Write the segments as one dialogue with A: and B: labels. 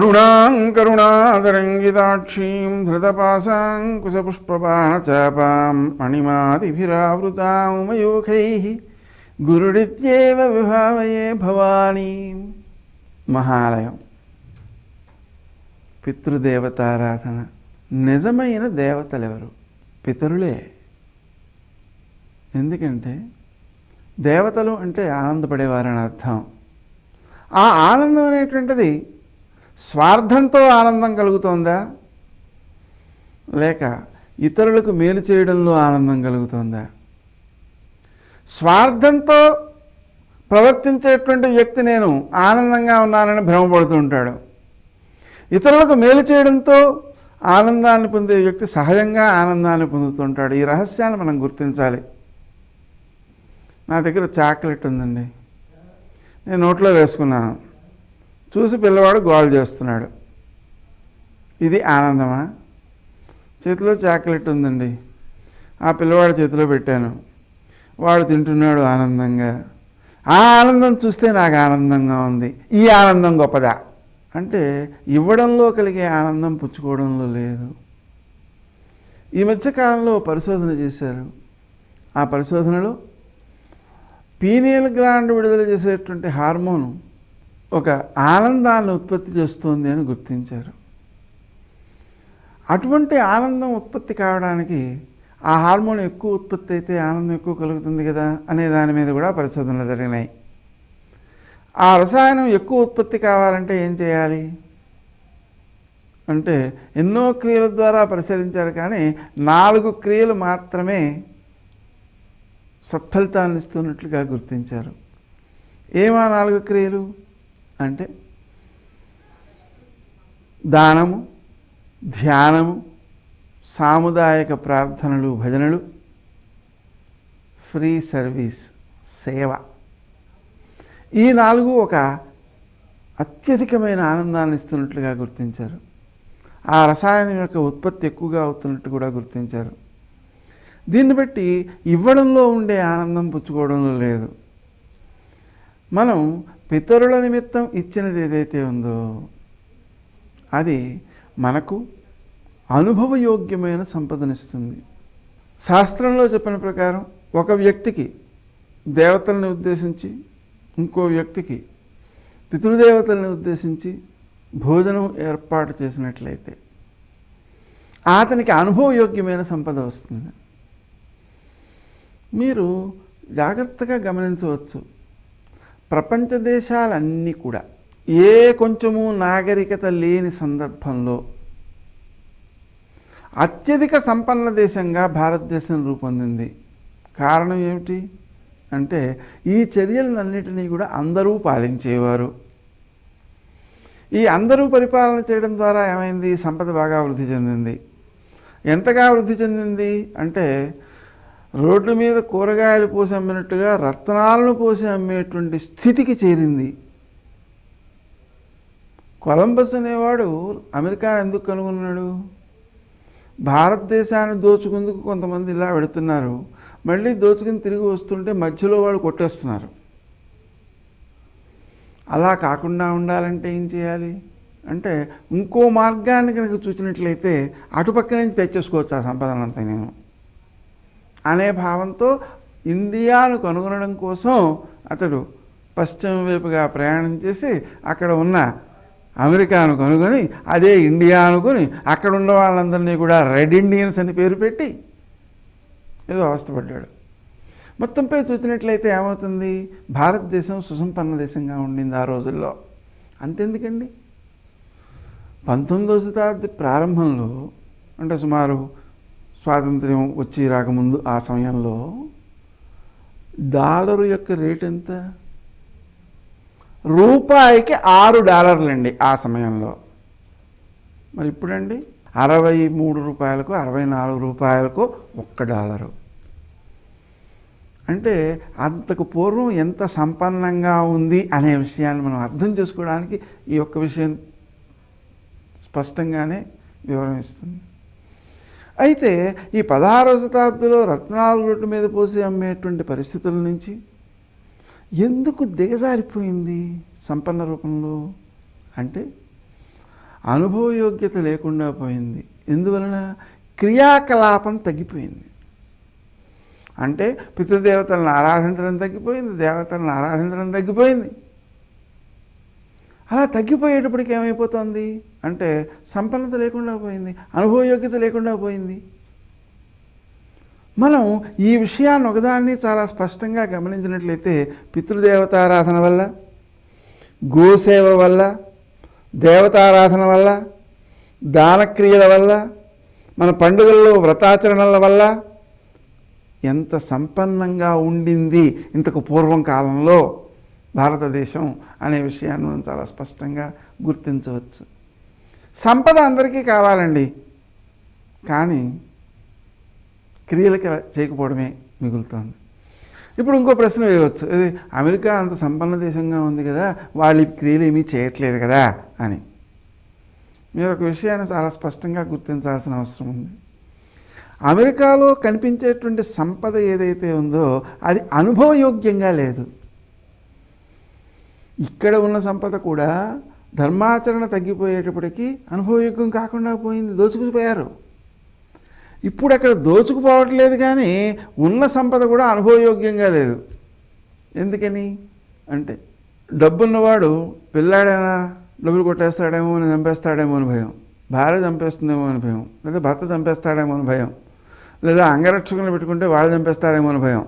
A: అరుణాం కరుణాదరంగితాక్షీం ధృతపాశాంకుశపుష్పబాణచాపాం మణిమాదిభిరావృతాం మయూఖై గురుడిత్యేవ విభావయే భవానీ మహాలయం పితృదేవతారాధన నిజమైన దేవతలెవరు పితరులే ఎందుకంటే దేవతలు అంటే ఆనందపడేవారని అర్థం ఆ ఆనందం అనేటువంటిది స్వార్థంతో ఆనందం కలుగుతోందా? లేక ఇతరులకు మేలు చేయడంలో ఆనందం కలుగుతోందా? స్వార్థంతో ప్రవర్తించేటువంటి వ్యక్తి నేను ఆనందంగా ఉన్నానని భ్రమపడుతూ ఉంటాడు. ఇతరులకు మేలు చేయడంతో ఆనందాన్ని పొందే వ్యక్తి సహజంగా ఆనందాన్ని పొందుతుంటాడు ఈ రహస్యాన్ని మనం గుర్తించాలి. నా దగ్గర చాక్లెట్ ఉందండి. నేను నోట్లో వేసుకున్నాను. చూసి పిల్లవాడు గోల్ చేస్తున్నాడు. ఇది ఆనందమా? చేతిలో చాక్లెట్ ఉందండి. ఆ పిల్లవాడు చేతిలో పెట్టాను. వాడు తింటున్నాడు ఆనందంగా. ఆ ఆనందం చూస్తే నాకు ఆనందంగా ఉంది. ఈ ఆనందం గొప్పదా? అంటే ఇవ్వడంలో కలిగే ఆనందం పుచ్చుకోవడంలో లేదు. ఈ మధ్యకాలంలో పరిశోధన చేశారు. ఆ పరిశోధనలో పీనియల్ గ్లాండ్ విడుదల చేసేటువంటి హార్మోన్ ఒక ఆనందాన్ని ఉత్పత్తి చేస్తుంది అని గుర్తించారు. అటువంటి ఆనందం ఉత్పత్తి కావడానికి ఆ హార్మోన్ ఎక్కువ ఉత్పత్తి అయితే ఆనందం ఎక్కువ కలుగుతుంది కదా అనే దాని మీద కూడా పరిశోధనలు జరిగినాయి. ఆ రసాయనం ఎక్కువ ఉత్పత్తి కావాలంటే ఏం చేయాలి? అంటే ఎన్నో క్రియల ద్వారా పరిశీలించారు కానీ నాలుగు క్రియలు మాత్రమే సత్ఫలితాన్ని ఇస్తున్నట్లుగా గుర్తించారు. ఏమా నాలుగు క్రియలు? అంటే దానము ధ్యానము సాముదాయక ప్రార్థనలు భజనలు ఫ్రీ సర్వీస్ సేవ. ఈ నాలుగు ఒక అత్యధికమైన ఆనందాన్ని ఇస్తున్నట్లుగా గుర్తించారు. ఆ రసాయనం యొక్క ఉత్పత్తి ఎక్కువగా అవుతున్నట్టు కూడా గుర్తించారు. దీన్ని బట్టి ఇవ్వడంలో ఉండే ఆనందం పుచ్చుకోవడంలో లేదు. మనం పితరుల నిమిత్తం ఇచ్చినది ఏదైతే ఉందో అది మనకు అనుభవయోగ్యమైన సంపదనిస్తుంది. శాస్త్రంలో చెప్పిన ప్రకారం ఒక వ్యక్తికి దేవతల్ని ఉద్దేశించి ఇంకో వ్యక్తికి పితృదేవతల్ని ఉద్దేశించి భోజనం ఏర్పాటు చేసినట్లయితే అతనికి అనుభవయోగ్యమైన సంపద వస్తుంది. మీరు జాగ్రత్తగా గమనించవచ్చు. ప్రపంచ దేశాలన్నీ కూడా ఏ కొంచెము నాగరికత లేని సందర్భంలో అత్యధిక సంపన్న దేశంగా భారతదేశం రూపొందింది. కారణం ఏమిటి? అంటే ఈ చర్యలన్నిటినీ కూడా అందరూ పాలించేవారు. ఈ అందరూ పరిపాలన చేయడం ద్వారా ఏమైంది? సంపద బాగా వృద్ధి చెందింది. ఎంతగా వృద్ధి చెందింది? అంటే రోడ్ల మీద కూరగాయలు పోసి అమ్మినట్టుగా రత్నాలను పోసి అమ్మేటువంటి స్థితికి చేరింది. కొలంబస్ అనేవాడు అమెరికా ఎందుకు కనుగొన్నాడు? భారతదేశాన్ని దోచుకుందుకు కొంతమంది ఇలా పెడుతున్నారు మళ్ళీ దోచుకుని తిరిగి వస్తుంటే మధ్యలో వాళ్ళు కొట్టేస్తున్నారు. అలా కాకుండా ఉండాలంటే ఏం చేయాలి? అంటే ఇంకో మార్గాన్ని కనుక చూసినట్లయితే అటుపక్క నుంచి తెచ్చేసుకోవచ్చు ఆ సంపదన అంతా నేను. అనే భావంతో ఇండియాను కనుగొనడం కోసం అతడు పశ్చిమ వైపుగా ప్రయాణం చేసి అక్కడ ఉన్న అమెరికాను కనుగొని అదే ఇండియా అనుకొని అక్కడ ఉన్న వాళ్ళందరినీ కూడా రెడ్ ఇండియన్స్ అని పేరు పెట్టి ఏదో అవస్థపడ్డాడు. మొత్తంపై చూసినట్లయితే ఏమవుతుంది? భారతదేశం సుసంపన్న దేశంగా ఉండింది ఆ రోజుల్లో. అంతెందుకండి? పంతొమ్మిదవ శతాబ్ది ప్రారంభంలో అంటే సుమారు స్వాతంత్ర్యం వచ్చి రాకముందు ఆ సమయంలో డాలరు యొక్క రేట్ ఎంత? రూపాయికి ఆరు డాలర్లండి ఆ సమయంలో. మరి ఇప్పుడండి అరవై మూడు రూపాయలకు అరవై నాలుగు రూపాయలకు ఒక్క డాలరు. అంటే అంతకు పూర్వం ఎంత సంపన్నంగా ఉంది అనే విషయాన్ని మనం అర్థం చేసుకోవడానికి ఈ ఒక్క విషయం స్పష్టంగానే వివరం ఇస్తుంది. అయితే ఈ పదహారవ శతాబ్దిలో రత్నాల రొట్టు మీద పోసి అమ్మేటువంటి పరిస్థితుల నుంచి ఎందుకు దిగజారిపోయింది సంపన్న రూపంలో? అంటే అనుభవయోగ్యత లేకుండా పోయింది. ఎందువలన? క్రియాకలాపం తగ్గిపోయింది. అంటే పితృదేవతలను ఆరాధించడం తగ్గిపోయింది దేవతలను ఆరాధించడం తగ్గిపోయింది. అలా తగ్గిపోయేటప్పటికి ఏమైపోతుంది? అంటే సంపన్నత లేకుండా పోయింది అనుభవయోగ్యత లేకుండా పోయింది. మనం ఈ విషయాన్ని ఒకదాన్ని చాలా స్పష్టంగా గమనించినట్లయితే పితృదేవతారాధన వల్ల గోసేవ వల్ల దేవతారాధన వల్ల దానక్రియల వల్ల మన పండుగల్లో వ్రతాచరణల వల్ల ఎంత సంపన్నంగా ఉండింది ఇంతకు పూర్వం కాలంలో. భారతదేశం అనే విషయాన్ని మనం చాలా స్పష్టంగా గుర్తించవచ్చు. సంపద అందరికీ కావాలండి. కానీ క్రియలకి చేయకపోవడమే మిగులుతోంది. ఇప్పుడు ఇంకో ప్రశ్న వేయవచ్చు. ఇది అమెరికా అంత సంపన్న దేశంగా ఉంది కదా వాళ్ళు క్రియలు ఏమీ చేయట్లేదు కదా అని. మీరు ఒక విషయాన్ని చాలా స్పష్టంగా గుర్తించాల్సిన అవసరం ఉంది. అమెరికాలో కనిపించేటువంటి సంపద ఏదైతే ఉందో అది అనుభవయోగ్యంగా లేదు. ఇక్కడ ఉన్న సంపద కూడా ధర్మాచరణ తగ్గిపోయేటప్పటికీ అనుభవయోగ్యం కాకుండా పోయింది దోచుకుపోయారు. ఇప్పుడు అక్కడ దోచుకుపోవట్లేదు కానీ ఉన్న సంపద కూడా అనుభవయోగ్యంగా లేదు. ఎందుకని? అంటే డబ్బున్నవాడు పిల్లాడైనా డబ్బులు కొట్టేస్తాడేమో అని చంపేస్తాడేమో అని భయం. భార్య చంపేస్తుందేమో అని భయం. లేదా భర్త చంపేస్తాడేమో అని భయం. లేదా అంగరక్షకులు పెట్టుకుంటే వాళ్ళు చంపేస్తారేమో అని భయం.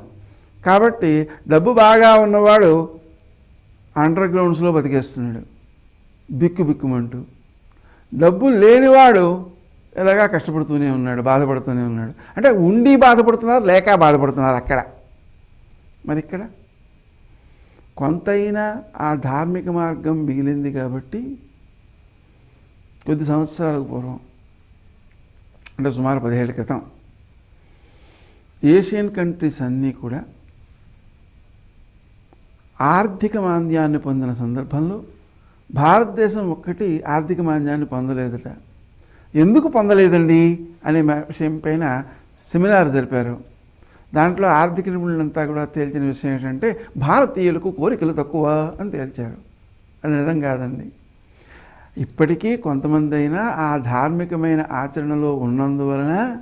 A: కాబట్టి డబ్బు బాగా ఉన్నవాడు అండర్ గ్రౌండ్స్లో బతికేస్తున్నాడు. బిక్కు బిక్కుమంటూ. డబ్బు లేనివాడు ఇలాగా కష్టపడుతూనే ఉన్నాడు బాధపడుతూనే ఉన్నాడు. అంటే ఉండి బాధపడుతున్నారు లేక బాధపడుతున్నారు అక్కడ. మరి ఇక్కడ కొంతైనా ఆ ధార్మిక మార్గం మిగిలింది కాబట్టి కొద్ది సంవత్సరాలకు పూర్వం అంటే సుమారు పదిహేళ్ళ క్రితం ఏషియన్ కంట్రీస్ అన్నీ కూడా ఆర్థిక మాంద్యాన్ని పొందిన సందర్భంలో భారతదేశం ఒక్కటి ఆర్థిక మాంద్యాన్ని పొందలేదట. ఎందుకు పొందలేదండి? అనే విషయం పైన సెమినార్ జరిపారు. దాంట్లో ఆర్థిక నిపుణులంతా కూడా తేల్చిన విషయం ఏంటంటే భారతీయులకు కోరికలు తక్కువ అని తేల్చారు. అది నిజం కాదండి. ఇప్పటికీ కొంతమంది అయినా ఆ ధార్మికమైన ఆచరణలో ఉన్నందువలన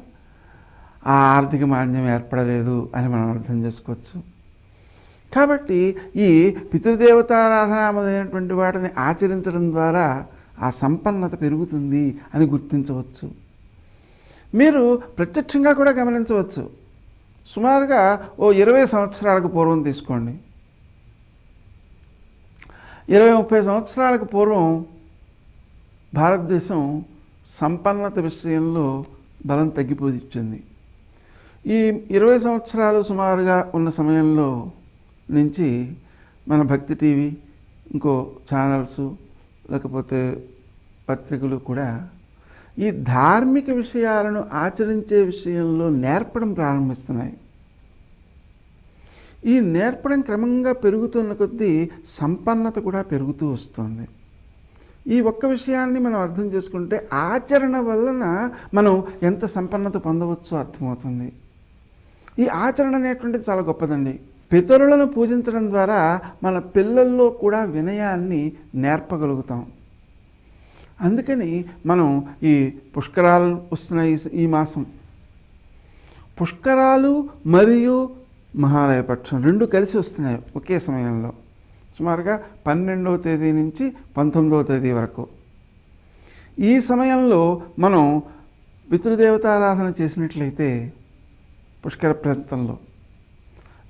A: ఆ ఆర్థిక మాంద్యం ఏర్పడలేదు అని మనం అర్థం చేసుకోవచ్చు. కాబట్టి ఈ పితృదేవతారాధనమైనటువంటి వాటిని ఆచరించడం ద్వారా ఆ సంపన్నత పెరుగుతుంది అని గుర్తించవచ్చు. మీరు ప్రత్యక్షంగా కూడా గమనించవచ్చు. సుమారుగా ఓ ఇరవై సంవత్సరాలకు పూర్వం తీసుకోండి. ఇరవై ముప్పై సంవత్సరాలకు పూర్వం భారతదేశం సంపన్నత విషయంలో బలం తగ్గిపోయింది ఈ ఇరవై సంవత్సరాలు సుమారుగా ఉన్న సమయంలో నుంచి మన భక్తి టీవీ ఇంకో ఛానల్స్ లేకపోతే పత్రికలు కూడా ఈ ధార్మిక విషయాలను ఆచరించే విషయంలో నేర్పడం ప్రారంభిస్తున్నాయి. ఈ నేర్పడం క్రమంగా పెరుగుతున్న కొద్దీ సంపన్నత కూడా పెరుగుతూ వస్తుంది. ఈ ఒక్క విషయాన్ని మనం అర్థం చేసుకుంటే ఆచరణ వలన మనం ఎంత సంపన్నత పొందవచ్చో అర్థమవుతుంది. ఈ ఆచరణ అనేటువంటిది చాలా గొప్పదండి. పితరులను పూజించడం ద్వారా మన పిల్లల్లో కూడా వినయాన్ని నేర్పగలుగుతాం. అందుకని మనం ఈ పుష్కరాలు వస్తున్నాయి ఈ- ఈ మాసం. పుష్కరాలు మరియు మహాలయ పక్షం రెండు కలిసి వస్తున్నాయి ఒకే సమయంలో. సుమారుగా పన్నెండవ తేదీ నుంచి పంతొమ్మిదవ తేదీ వరకు. ఈ సమయంలో మనం పితృదేవతారాధన చేసినట్లయితే పుష్కర ప్రాంతంలో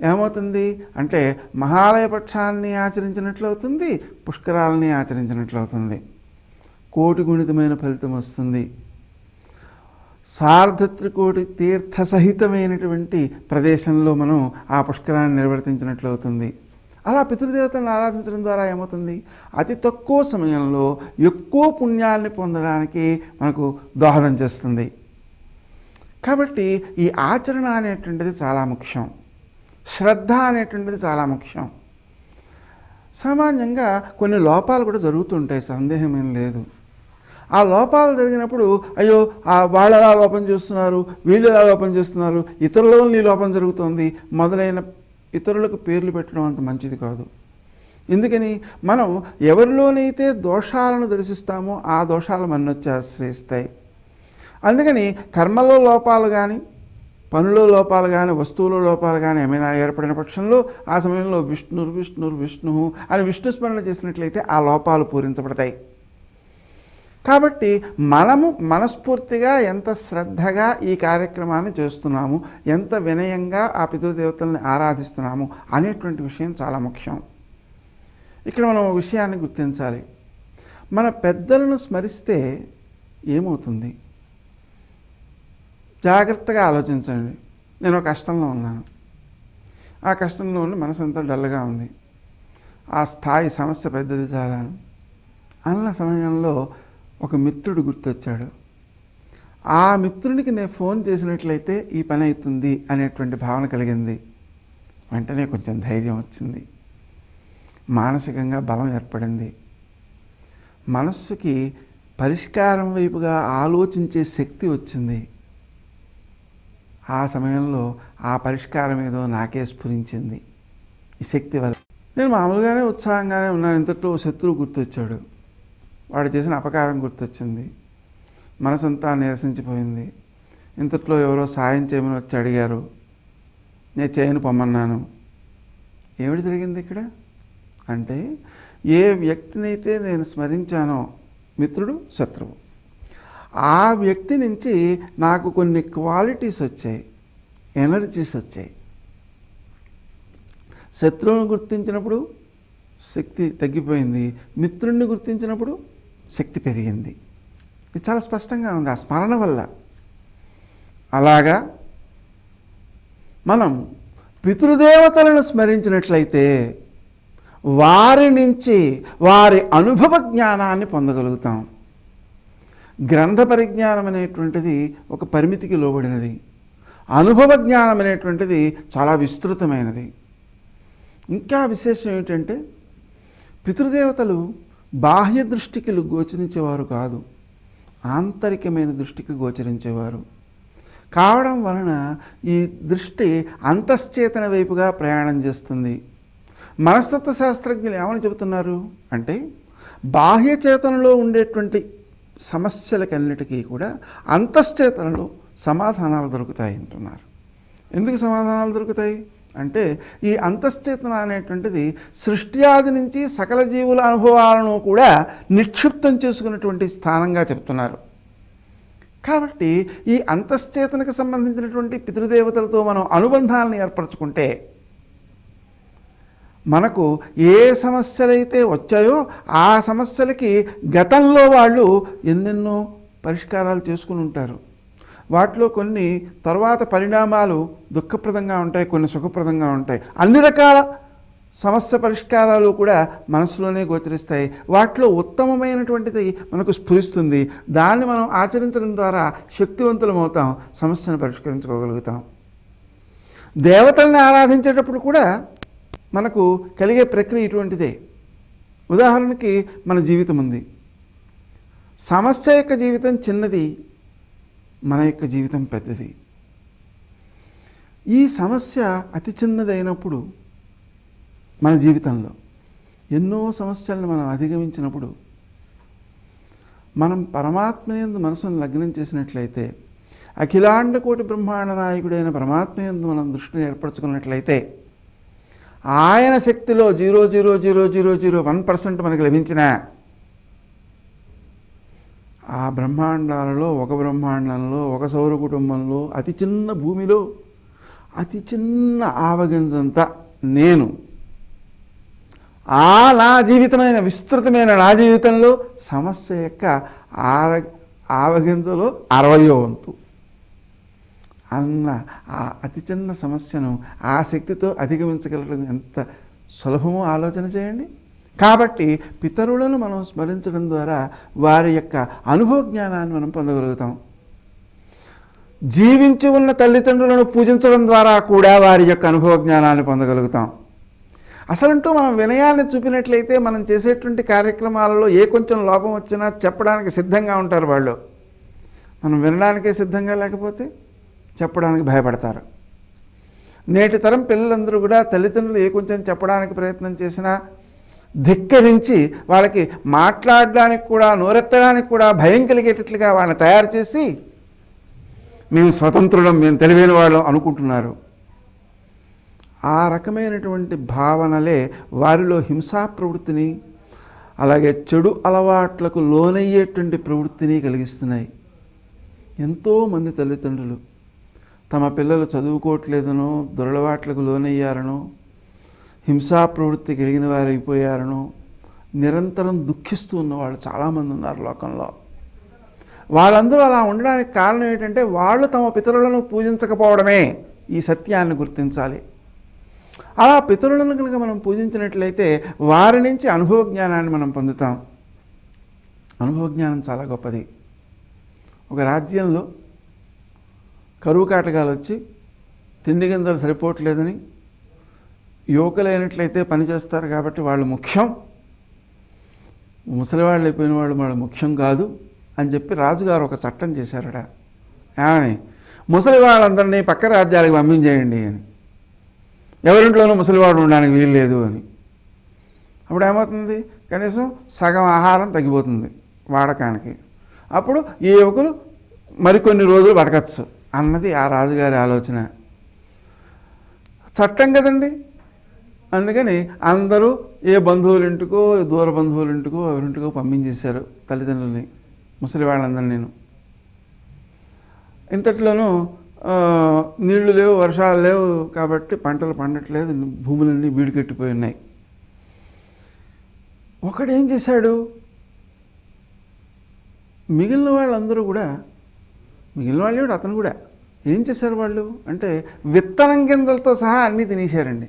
A: ఏమవుతుంది? అంటే మహాలయ పక్షాన్ని ఆచరించినట్లు అవుతుంది పుష్కరాలని ఆచరించినట్లు అవుతుంది. కోటి గుణితమైన ఫలితం వస్తుంది. సార్ధత్రికోటి తీర్థ సహితమైనటువంటి ప్రదేశంలో మనం ఆ పుష్కరాన్ని నిర్వర్తించినట్లు అవుతుంది. అలా పితృదేవతలను ఆరాధించడం ద్వారా ఏమవుతుంది? అతి తక్కువ సమయంలో ఎక్కువ పుణ్యాన్ని పొందడానికి మనకు దోహదం చేస్తుంది. కాబట్టి ఈ ఆచరణ అనేటువంటిది చాలా ముఖ్యం. శ్రద్ధ అనేటువంటిది చాలా ముఖ్యం. సామాన్యంగా కొన్ని లోపాలు కూడా జరుగుతుంటాయి సందేహం ఏం లేదు. ఆ లోపాలు జరిగినప్పుడు అయ్యో ఆ వాళ్ళు ఎలా లోపం చేస్తున్నారు వీళ్ళు ఎలా లోపం చేస్తున్నారు ఇతరులలో నీ లోపం జరుగుతుంది మొదలైన ఇతరులకు పేర్లు పెట్టడం అంత మంచిది కాదు. ఎందుకని? మనం ఎవరిలోనైతే దోషాలను దర్శిస్తామో ఆ దోషాలు మన్నొచ్చి ఆశ్రయిస్తాయి అందుకని కర్మలో లోపాలు కానీ పనుల లోపాలు కానీ వస్తువుల లోపాలు కానీ ఏమైనా ఏర్పడిన పక్షంలో ఆ సమయంలో విష్ణుర్ విష్ణు విష్ణు అని విష్ణు స్మరణ చేసినట్లయితే ఆ లోపాలు పూరించబడతాయి. కాబట్టి మనము మనస్ఫూర్తిగా ఎంత శ్రద్ధగా ఈ కార్యక్రమాన్ని చేస్తున్నాము ఎంత వినయంగా ఆ పితృదేవతల్ని ఆరాధిస్తున్నాము అనేటువంటి విషయం చాలా ముఖ్యం. ఇక్కడ మనం ఒక విషయాన్ని గుర్తించాలి. మన పెద్దలను స్మరిస్తే ఏమవుతుంది? జాగ్రత్తగా ఆలోచించండి. నేను ఒక కష్టంలో ఉన్నాను. ఆ కష్టంలో ఉండి మనసు అంతా డల్గా ఉంది. ఆ స్థాయి సమస్య పెద్దది చాలాను. అన్న సమయంలో ఒక మిత్రుడు గుర్తొచ్చాడు. ఆ మిత్రునికి నేను ఫోన్ చేసినట్లయితే ఈ పని అవుతుంది అనేటువంటి భావన కలిగింది. వెంటనే కొంచెం ధైర్యం వచ్చింది. మానసికంగా బలం ఏర్పడింది. మనస్సుకి పరిష్కారం వైపుగా ఆలోచించే శక్తి వచ్చింది. ఆ సమయంలో ఆ పరిష్కారం ఏదో నాకే స్ఫురించింది. ఈ శక్తి వల్ల. నేను మామూలుగానే ఉత్సాహంగానే ఉన్నాను. ఇంతట్లో శత్రువు గుర్తొచ్చాడు. వాడు చేసిన అపకారం గుర్తొచ్చింది. మనసంతా నిరసించిపోయింది. ఇంతట్లో ఎవరో సాయం చేయమని వచ్చి అడిగారు. నేను చేయను పొమ్మన్నాను. ఏమిటి జరిగింది ఇక్కడ? అంటే ఏ వ్యక్తినైతే నేను స్మరించానో మిత్రుడు శత్రువు. ఆ వ్యక్తి నుంచి నాకు కొన్ని క్వాలిటీస్ వచ్చాయి. ఎనర్జీస్ వచ్చాయి. శత్రువును గుర్తించినప్పుడు శక్తి తగ్గిపోయింది. మిత్రుణ్ణి గుర్తించినప్పుడు శక్తి పెరిగింది. ఇది చాలా స్పష్టంగా ఉంది. ఆ స్మరణ వల్ల. అలాగా మనం పితృదేవతలను స్మరించినట్లయితే వారి నుంచి వారి అనుభవ జ్ఞానాన్ని పొందగలుగుతాం. గ్రంథ పరిజ్ఞానం అనేటువంటిది ఒక పరిమితికి లోబడినది. అనుభవ జ్ఞానం అనేటువంటిది చాలా విస్తృతమైనది. ఇంకా విశేషం ఏమిటంటే పితృదేవతలు బాహ్య దృష్టికి గోచరించేవారు కాదు. ఆంతరికమైన దృష్టికి గోచరించేవారు. కావడం వలన ఈ దృష్టి అంతశ్చేతన వైపుగా ప్రయాణం చేస్తుంది. మనస్తత్వ శాస్త్రజ్ఞులు ఏమని చెబుతున్నారు? అంటే బాహ్య చేతనలో ఉండేటువంటి సమస్యలకన్నిటికీ కూడా అంతశ్చేతనలో సమాధానాలు దొరుకుతాయి అంటున్నారు. ఎందుకు సమాధానాలు దొరుకుతాయి? అంటే ఈ అంతశ్చేతన అనేటువంటిది సృష్ట్యాది నుంచి సకల జీవుల అనుభవాలను కూడా నిక్షిప్తం చేసుకున్నటువంటి స్థానంగా చెప్తున్నారు. కాబట్టి ఈ అంతశ్చేతనకు సంబంధించినటువంటి పితృదేవతలతో మనం అనుబంధాలను ఏర్పరచుకుంటే మనకు ఏ సమస్యలైతే వచ్చాయో ఆ సమస్యలకి గతంలో వాళ్ళు ఎన్నెన్నో పరిష్కారాలు చేసుకుని ఉంటారు. వాటిలో కొన్ని తర్వాత పరిణామాలు దుఃఖప్రదంగా ఉంటాయి కొన్ని సుఖప్రదంగా ఉంటాయి. అన్ని రకాల సమస్య పరిష్కారాలు కూడా మనసులోనే గోచరిస్తాయి. వాటిలో ఉత్తమమైనటువంటిది మనకు స్ఫురిస్తుంది. దాన్ని మనం ఆచరించడం ద్వారా శక్తివంతులం అవుతాం సమస్యను పరిష్కరించుకోగలుగుతాం. దేవతల్ని ఆరాధించేటప్పుడు కూడా మనకు కలిగే ప్రక్రియ ఇటువంటిదే. ఉదాహరణకి మన జీవితం ఉంది. సమస్య యొక్క జీవితం చిన్నది మన యొక్క జీవితం పెద్దది. ఈ సమస్య అతి చిన్నదైనప్పుడు మన జీవితంలో ఎన్నో సమస్యలను మనం అధిగమించినప్పుడు మనం పరమాత్మయందు మనసును లగ్నం చేసినట్లయితే అఖిలాండ కోటి బ్రహ్మాండ నాయకుడైన పరమాత్మయందు మనం దృష్టిని ఏర్పరచుకున్నట్లయితే ఆయన శక్తిలో zero zero zero zero zero one percent మనకి లభించిన ఆ బ్రహ్మాండాలలో ఒక బ్రహ్మాండంలో ఒక సౌర కుటుంబంలో అతి చిన్న భూమిలో అతి చిన్న ఆవగింజంతా నేను. ఆ నా జీవితమైన విస్తృతమైన నా జీవితంలో సమస్య యొక్క ఆర ఆవగింజలో అరవయో వంతు. అన్న ఆ అతి చిన్న సమస్యను ఆ శక్తితో అధిగమించగలగడం ఎంత సులభమో ఆలోచన చేయండి. కాబట్టి పితరులను మనం స్మరించడం ద్వారా వారి యొక్క అనుభవ జ్ఞానాన్ని మనం పొందగలుగుతాం. జీవించి ఉన్న తల్లిదండ్రులను పూజించడం ద్వారా కూడా వారి యొక్క అనుభవ జ్ఞానాన్ని పొందగలుగుతాం. అసలంటూ మనం వినయాన్ని చూపినట్లయితే మనం చేసేటువంటి కార్యక్రమాలలో ఏ కొంచెం లోపం వచ్చినా చెప్పడానికి సిద్ధంగా ఉంటారు వాళ్ళు. మనం వినడానికే సిద్ధంగా లేకపోతే చెప్పడానికి భయపడతారు. నేటి తరం పిల్లలందరూ కూడా తల్లిదండ్రులు ఏ కొంచెం చెప్పడానికి ప్రయత్నం చేసినా ధిక్కరించి వాళ్ళకి మాట్లాడడానికి కూడా నోరెత్తడానికి కూడా భయం కలిగేటట్లుగా వాళ్ళని తయారు చేసి మేము స్వతంత్రులం మేము తెలివైన వాళ్ళం అనుకుంటున్నారు. ఆ రకమైనటువంటి భావనలే వారిలో హింసా ప్రవృత్తిని అలాగే చెడు అలవాట్లకు లోనయ్యేటువంటి ప్రవృత్తిని కలిగిస్తున్నాయి. ఎంతోమంది తల్లిదండ్రులు తమ పిల్లలు చదువుకోవట్లేదనో దురలవాట్లకు లోనయ్యారనో హింసా ప్రవృత్తి కలిగిన వారు నిరంతరం దుఃఖిస్తూ ఉన్న వాళ్ళు చాలామంది ఉన్నారు లోకంలో. వాళ్ళందరూ అలా ఉండడానికి కారణం ఏంటంటే వాళ్ళు తమ పితరులను పూజించకపోవడమే ఈ సత్యాన్ని గుర్తించాలి. అలా పితరులను కనుక మనం పూజించినట్లయితే వారి నుంచి అనుభవ జ్ఞానాన్ని మనం పొందుతాం. అనుభవ జ్ఞానం చాలా గొప్పది. ఒక రాజ్యంలో కరువు కాటకాలు వచ్చి తిండి గింజలు సరిపోవట్లేదని యువకులైనట్లయితే పని చేస్తారు కాబట్టి వాళ్ళు ముఖ్యం. ముసలివాళ్ళు అయిపోయిన వాళ్ళు వాళ్ళు ముఖ్యం కాదు అని చెప్పి రాజుగారు ఒక చట్టం చేశారట. ఏమని? ముసలి వాళ్ళందరినీ పక్క రాజ్యాలకు పంపించేయండి అని. ఎవరింట్లోనూ ముసలివాడు ఉండడానికి వీలు లేదు అని. అప్పుడు ఏమవుతుంది? కనీసం సగం ఆహారం తగ్గిపోతుంది వాడకానికి. అప్పుడు ఈ యువకులు మరికొన్ని రోజులు బతకచ్చు. అన్నది ఆ రాజుగారి ఆలోచన. చట్టం కదండి. అందుకని అందరూ ఏ బంధువుల ఇంటికో దూర బంధువుల ఇంటికో ఎవరింటికో పంపించేశారు తల్లిదండ్రుల్ని ముసలి వాళ్ళందరినీ నేను. ఇంతట్లోనూ నీళ్ళు లేవు వర్షాలు లేవు కాబట్టి పంటలు పండట్లేదు భూములన్నీ బీడుకెట్టిపోయి ఉన్నాయి. ఒకడేం చేశాడు? మిగిలిన వాళ్ళందరూ కూడా మిగిలిన వాళ్ళు కూడా అతను కూడా. ఏం చేశారు వాళ్ళు? అంటే విత్తనం గింజలతో సహా అన్నీ తినేశారండి.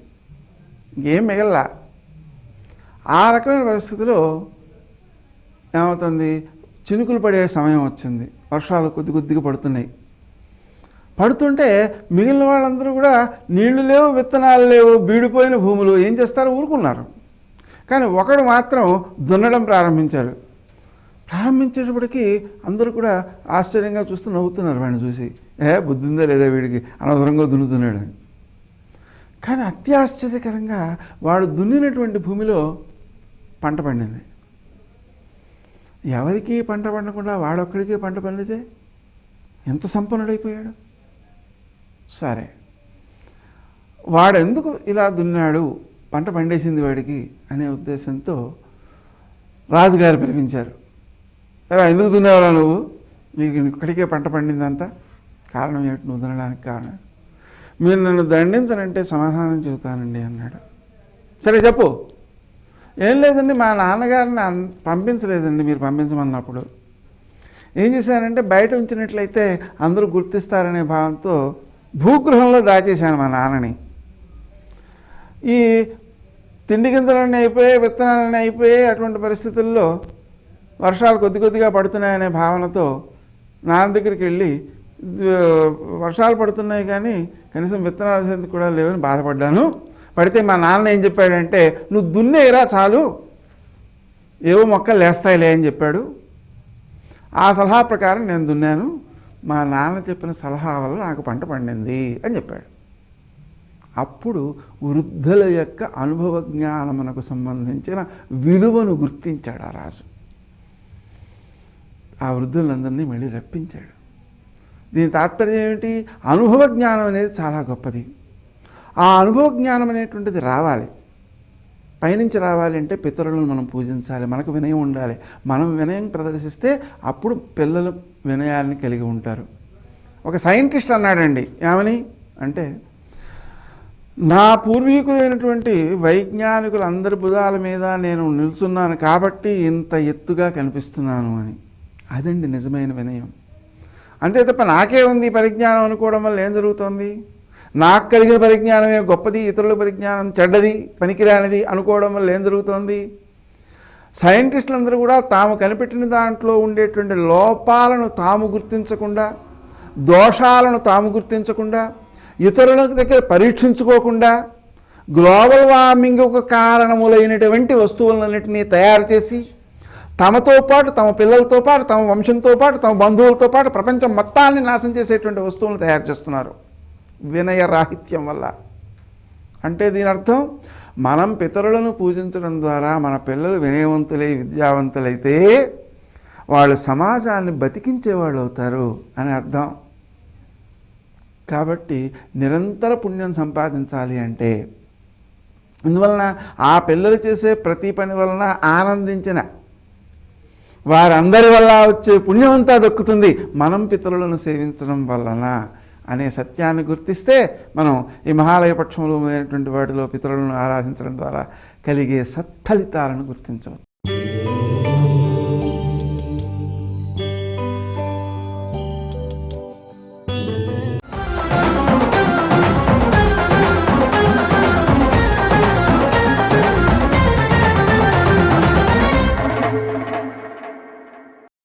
A: ఇంకేం మిగల్లా. ఆ రకమైన పరిస్థితిలో ఏమవుతుంది? చినుకులు పడే సమయం వచ్చింది. వర్షాలు కొద్ది కొద్దిగా పడుతున్నాయి. పడుతుంటే మిగిలిన వాళ్ళందరూ కూడా నీళ్ళు లేవు విత్తనాలు లేవు బీడిపోయిన భూములు ఏం చేస్తారు? ఊరుకున్నారు. కానీ ఒకడు మాత్రం దున్నడం ప్రారంభించాడు. ప్రారంభించేటప్పటికి అందరూ కూడా ఆశ్చర్యంగా చూస్తూ నవ్వుతున్నారు వాడిని చూసి. ఏ బుద్ధి ఉందా లేదా వీడికి? అనవసరంగా దున్నుతున్నాడు అని కానీ అత్యాశ్చర్యకరంగా వాడు దున్నినటువంటి భూమిలో పంట పండింది. ఎవరికి పంట పండకుండా వాడొక్కడికే పంట పండితే ఎంత సంపన్నుడైపోయాడు? సరే. వాడెందుకు ఇలా దున్నాడు? పంట పండేసింది వాడికి అనే ఉద్దేశంతో రాజుగారు పిలిపించారు. సరే ఎందుకు దున్నావురా నువ్వు? నీకు ఇక్కడికే పంట పండిందంతా? కారణం ఏమిటి? నువ్వు దున్నడానికి కారణం? మీరు నన్ను దండించనంటే సమాధానం చెబుతానండి అన్నాడు. సరే చెప్పు. ఏం లేదండి మా నాన్నగారిని అన్- పంపించలేదండి మీరు పంపించమన్నప్పుడు. ఏం చేశానంటే బయట ఉంచినట్లయితే అందరూ గుర్తిస్తారనే భావంతో భూగృహంలో దాచేశాను మా నాన్నని. ఈ తిండి గింజలన్నీ అయిపోయాయి విత్తనాలన్నీ అయిపోయాయి అటువంటి పరిస్థితుల్లో వర్షాలు కొద్ది కొద్దిగా పడుతున్నాయనే భావనతో నాన్న దగ్గరికి వెళ్ళి వర్షాలు పడుతున్నాయి కానీ కనీసం విత్తనాలు సంగతి కూడా లేవని బాధపడ్డాను. పడితే మా నాన్న ఏం చెప్పాడంటే నువ్వు దున్నేరా చాలు. ఏవో మొక్కలు లేస్తాయిలే అని చెప్పాడు. ఆ సలహా ప్రకారం నేను దున్నాను. మా నాన్న చెప్పిన సలహా వల్ల నాకు పంట పండింది అని చెప్పాడు. అప్పుడు వృద్ధుల యొక్క అనుభవ జ్ఞానమునకు సంబంధించిన విలువను గుర్తించాడు ఆ రాజు. ఆ వృద్ధులందరినీ మళ్ళీ రప్పించాడు. దీని తాత్పర్యం ఏమిటి? అనుభవ జ్ఞానం అనేది చాలా గొప్పది. ఆ అనుభవ జ్ఞానం అనేటువంటిది రావాలి. పైనుంచి రావాలి అంటే పితరులను మనం పూజించాలి మనకు వినయం ఉండాలి. మనం వినయం ప్రదర్శిస్తే అప్పుడు పిల్లలు వినయాన్ని కలిగి ఉంటారు. ఒక సైంటిస్ట్ అన్నాడండి ఏమని? అంటే నా పూర్వీకులైనటువంటి వైజ్ఞానికులు అందరి భుజాల మీద నేను నిల్చున్నాను కాబట్టి ఇంత ఎత్తుగా కనిపిస్తున్నాను అని. అదండి నిజమైన వినయం. అంతే తప్ప నాకే ఉంది పరిజ్ఞానం అనుకోవడం వల్ల ఏం జరుగుతుంది? నాకు కలిగిన పరిజ్ఞానమే గొప్పది ఇతరుల పరిజ్ఞానం చెడ్డది పనికిరానిది అనుకోవడం వల్ల ఏం జరుగుతుంది? సైంటిస్టులందరూ కూడా తాము కనిపెట్టిన దాంట్లో ఉండేటువంటి లోపాలను తాము గుర్తించకుండా దోషాలను తాము గుర్తించకుండా ఇతరుల దగ్గర పరీక్షించుకోకుండా గ్లోబల్ వార్మింగ్ ఒక కారణములైనటువంటి వస్తువులన్నింటినీ తయారు చేసి తమతో పాటు తమ పిల్లలతో పాటు తమ వంశంతో పాటు తమ బంధువులతో పాటు ప్రపంచం మొత్తాన్ని నాశనం చేసేటువంటి వస్తువులను తయారు చేస్తున్నారు. వినయ రాహిత్యం వల్ల. అంటే దీని అర్థం మనం పితరులను పూజించడం ద్వారా మన పిల్లలు వినయవంతులై విద్యావంతులైతే వాళ్ళు సమాజాన్ని బతికించేవాళ్ళు అవుతారు అని అర్థం. కాబట్టి నిరంతర పుణ్యం సంపాదించాలి అంటే అందువలన ఆ పిల్లలు చేసే ప్రతి పని వలన ఆనందించిన వారందరి వల్ల వచ్చే పుణ్యం అంతా దక్కుతుంది. మనం పితరులను సేవించడం వలన అనే సత్యాన్ని గుర్తిస్తే మనం ఈ మహాలయ పక్షంలో వాటిలో పితరులను ఆరాధించడం ద్వారా కలిగే సత్ఫలితాలను గుర్తించవచ్చు.